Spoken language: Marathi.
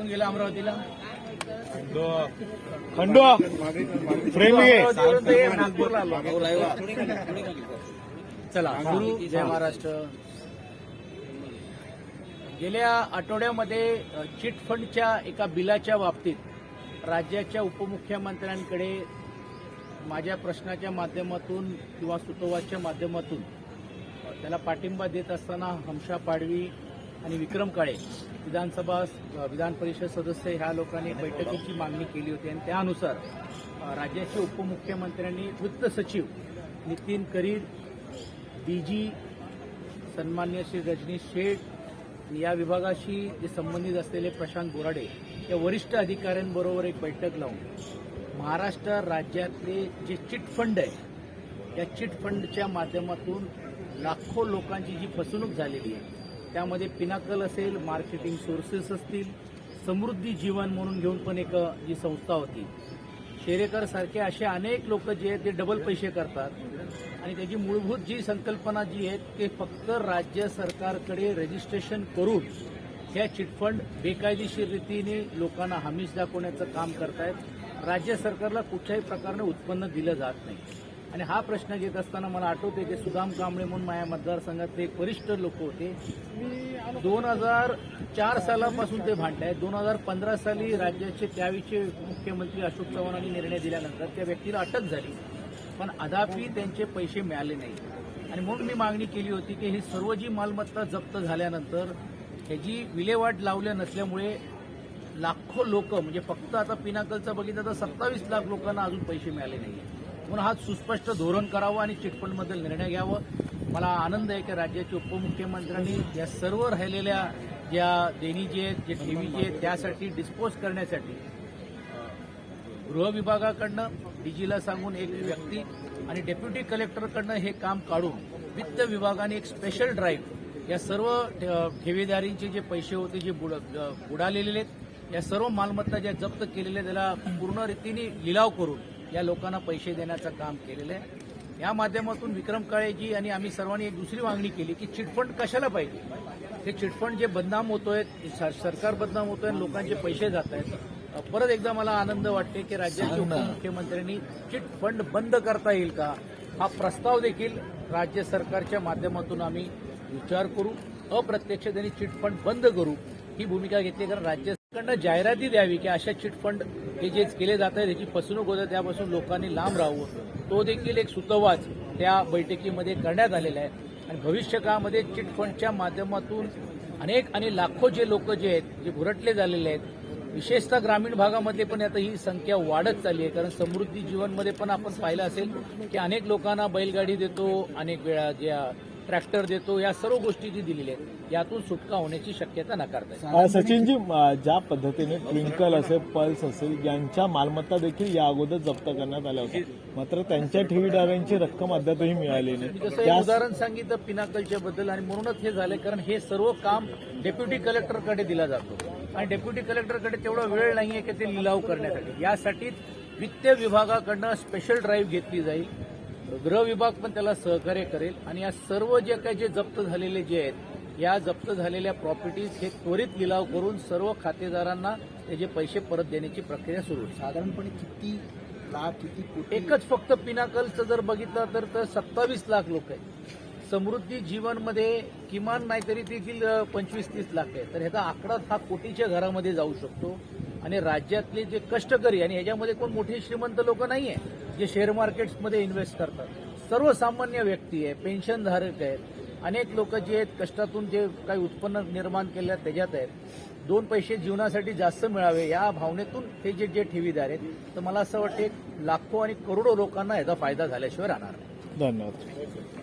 कोण गेला अमरावतीला. फ्रेम हे नागपूरला आलो. चला सुरू जय महाराष्ट्र. गेल्या आठवड्यामध्ये चिट फंडच्या एका बिलाच्या बाबतीत राज्याच्या उपमुख्यमंत्र्यांकडे माझ्या प्रश्नाच्या माध्यमातून किंवा सुतोवाच्या माध्यमातून त्याला पाठिंबा देत असताना हमशा पाडवी आणि विक्रम काळे विधानसभा विधान परिषद सदस्य ह्या लोकांनी बैठकीची मागणी केली होती. आणि त्यानुसार राज्याचे उपमुख्यमंत्र्यांनी वृत्त सचिव नितीन करीर डीजी सन्मान्य श्री रजनीश शेठ आणि या विभागाशी जे संबंधित असलेले प्रशांत बोराडे या वरिष्ठ अधिकाऱ्यांबरोबर एक बैठक लावून महाराष्ट्र राज्यातले जे चिटफंड आहे या चिटफंडच्या माध्यमातून लाखो लोकांची जी फसवणूक झालेली आहे त्यामध्ये पिनाकल असेल मार्केटिंग सोर्सेस असतील समृद्धी जीवन म्हणून घेऊन पण एक जी संस्था होती. शेरेकर सारखे असे अनेक लोक जे आहेत ते डबल पैसे करतात. आणि त्याची मूलभूत जी संकल्पना जी आहे ते फक्त राज्य सरकारकडे रजिस्ट्रेशन करून ह्या चिटफंड बेकायदेशीर रीतीने लोकांना हमीस दाखवण्याचं काम करतायत. राज्य सरकारला कुठल्याही प्रकारनं उत्पन्न दिलं जात नाही. आणि हा प्रश्न घेत असताना मला आठवते की सुदाम कांबळे म्हणून माझ्या मतदारसंघातले एक वरिष्ठ लोक होते. दोन हजार चार सालापासून ते भांडत आहेत दोन हजार पंधरा साली राज्याचे त्यावेळीचे मुख्यमंत्री अशोक चव्हाणांनी निर्णय दिल्यानंतर त्या व्यक्तीला अटक झाली. पण अद्यापही त्यांचे पैसे मिळाले नाही. आणि म्हणून मी मागणी केली होती की ही सर्व जी मालमत्ता जप्त झाल्यानंतर ह्याची विल्हेवाट लावल्या नसल्यामुळे लाखो लोक म्हणजे फक्त आता पिनाकलचा बघितलं तर सत्तावीस लाख लोकांना अजून पैसे मिळाले नाही म्हणून हा सुस्पष्ट धोरण करावं आणि चिटफंडबद्दल निर्णय घ्यावं. मला आनंद आहे की राज्याचे उपमुख्यमंत्र्यांनी या सर्व राहिलेल्या ज्या देणी जे आहेत जे ठेवी जे आहेत त्यासाठी डिस्पोज करण्यासाठी गृह विभागाकडनं डीजीला सांगून एक व्यक्ती आणि डेप्युटी कलेक्टरकडनं हे काम काढून वित्त विभागाने एक स्पेशल ड्राईव्ह या सर्व ठेवीदारींचे जे पैसे होते जे बुड बुडालेले आहेत या सर्व मालमत्ता ज्या जप्त केलेल्या त्याला पूर्ण रीतीने लिलाव करून या लोकांना पैसे देण्याचं काम केलेलं आहे. या माध्यमातून विक्रम काळेजी आणि आम्ही सर्वांनी एक दुसरी मागणी केली की चिटफंड कशाला पाहिजे? हे चिटफंड जे बदनाम होतोय सरकार बदनाम होतोय आणि लोकांचे पैसे जात आहेत परत एकदा मला आनंद वाटते की राज्याचे उपमुख्यमंत्र्यांनी चिट फंड बंद करता येईल का? हा प्रस्ताव देखील राज्य सरकारच्या माध्यमातून आम्ही विचार करू. अप्रत्यक्ष त्यांनी चिट फंड बंद करू. ही भूमिका घेतली कारण राज्य सरकारनं जाहिराती द्यावी की अशा चिटफंड हे जे केले जात आहे त्याची फसवणूक होतं त्यापासून लोकांनी लांब राहावं. तो देखील एक सुतवाच त्या बैठकीमध्ये करण्यात आलेला आहे. आणि भविष्य काळामध्ये माध्यमातून अनेक आणि लाखो जे लोक जे आहेत जे भुरटले झालेले आहेत विशेषतः ग्रामीण भागामध्ये पण आता ही संख्या वाढत चालली आहे. कारण समृद्धी जीवनमध्ये पण आपण पाहिलं असेल की अनेक लोकांना बैलगाडी देतो अनेक वेळा ज्या ट्रॅक्टर देतो या सर्व गोष्टी जी दिलेल्या आहेत. यातून सुटका होण्याची शक्यता नाकारता सचिनजी ज्या पद्धतीने ट्विंकल असेल पल्स असेल यांच्या मालमत्ता देखील या अगोदर जप्त करण्यात आल्या होत्या. मात्र त्यांच्या ठेवीदारांची रक्कम अद्यापही मिळाली नाही. जसं उदाहरण सांगितलं पिनाकलच्या बद्दल आणि म्हणूनच हे झालंय कारण हे सर्व काम डेप्युटी कलेक्टरकडे दिला जातो. आणि डेप्युटी कलेक्टरकडे तेवढा वेळ नाहीये की ते लिलाव करण्यासाठी. यासाठीच वित्त विभागाकडनं स्पेशल ड्राईव्ह घेतली जाईल. गृह विभाग पण त्याला सहकार्य करेल. आणि या सर्व जे काही जे जप्त झालेले जे आहेत या जप्त झालेल्या प्रॉपर्टीज हे त्वरित लिलाव करून सर्व खातेदारांना त्याचे पैसे परत देण्याची प्रक्रिया सुरू साधारणपणे किती लाख किती कोटी? एकच फक्त पिनाकलचं जर बघितलं तर तर सत्तावीस लाख लोक आहेत. समृद्धी जीवनमध्ये किमान नाहीतरी देखील पंचवीस तीस लाख आहे तर ह्याचा आकडा हा कोटीच्या घरामध्ये जाऊ शकतो. आणि राज्यातले जे कष्टकरी आणि ह्याच्यामध्ये कोण मोठे श्रीमंत लोक नाहीये जे शेअर मार्केट्समध्ये इन्व्हेस्ट करतात. सर्वसामान्य व्यक्ती आहे पेन्शनधारक आहेत अनेक लोक जे आहेत कष्टातून जे काही उत्पन्न निर्माण केलं त्याच्यात आहेत दोन पैसे जीवनासाठी जास्त मिळावे या भावनेतून हे जे जे ठेवीदार आहेत तर मला असं वाटतं लाखो आणि करोडो लोकांना याचा फायदा झाल्याशिवाय राहणार नाही. धन्यवाद.